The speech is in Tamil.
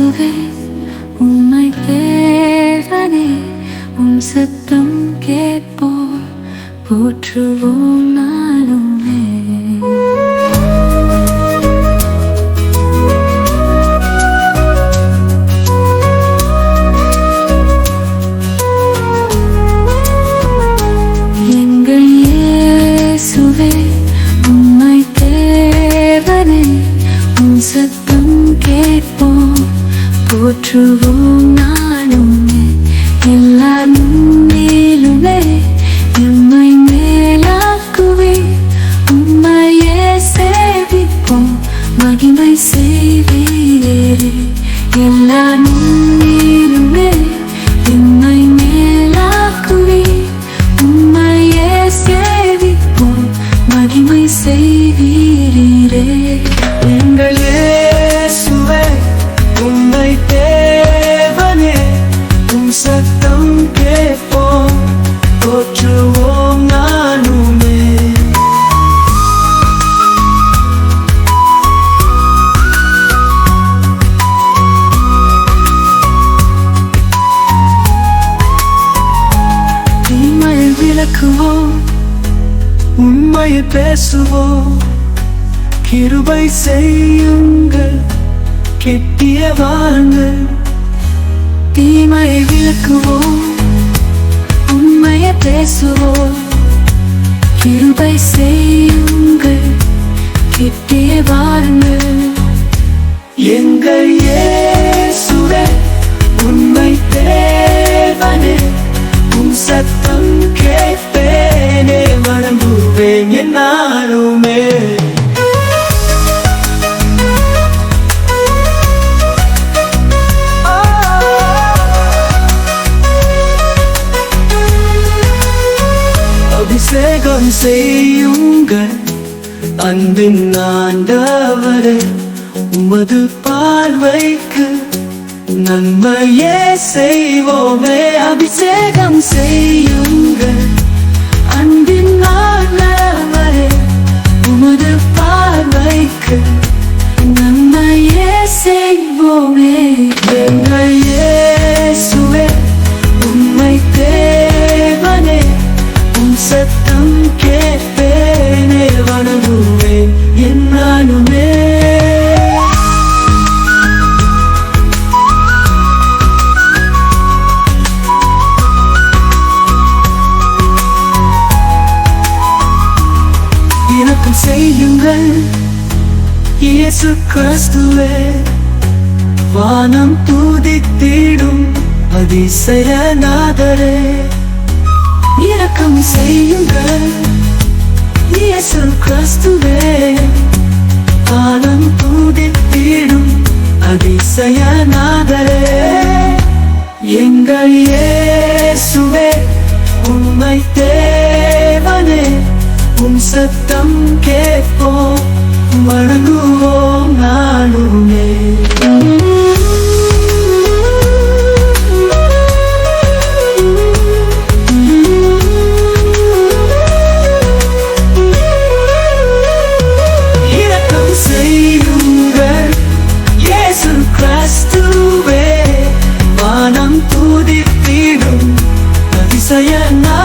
இயேசுவே உம்மை தேவனே உம் சத்தம் கேட்போம் போற்றுவோம். மாற்றுவோம் நானும் எல்லா மேலுமே எம்மை மேலாக்குவே உண்மையே சேவிப்போம். மகிமை செய்வீரே. எல்லா நுண்ணிலுமே எம்மை மேலாக்குவே உம்மையே சேவிப்போம். மகிமை செய்வீரே. கிருபையை பேசுவோம். கிருபை செய்யுங்கள். கெட்டிய வாருங்கள். தீமையை விளக்குவோம். உண்மையை பேசுவோம். கிருபை செய்யும் என்னாலுமே அபிஷேகம் செய்யுங்கள். அன்பின் ஆண்டவரே உமது பார்வைக்கு நன்மையே செய்வோமே. அபிஷேகம் செய்யுங்கள். அன்பின் ஆண்டவரே உமது பார்வைக்கு நன்மையே செய்வோமே. எங்கள் செய்யுங்கள் இயேசு கிறிஸ்துவே. வானம் தூதி தூதித்திடும் அதிசயநாதரே. இரக்கம் செய்யுங்கள். இயேசு கிறிஸ்துவே. வானம் தூதி தூதித்திடும் அதிசயநாதரே. எங்கள் இயேசுவே உம்மை தேவனே உம் சத்தம் கேட்போம் வணங்குவோம் நானுமே. Sayana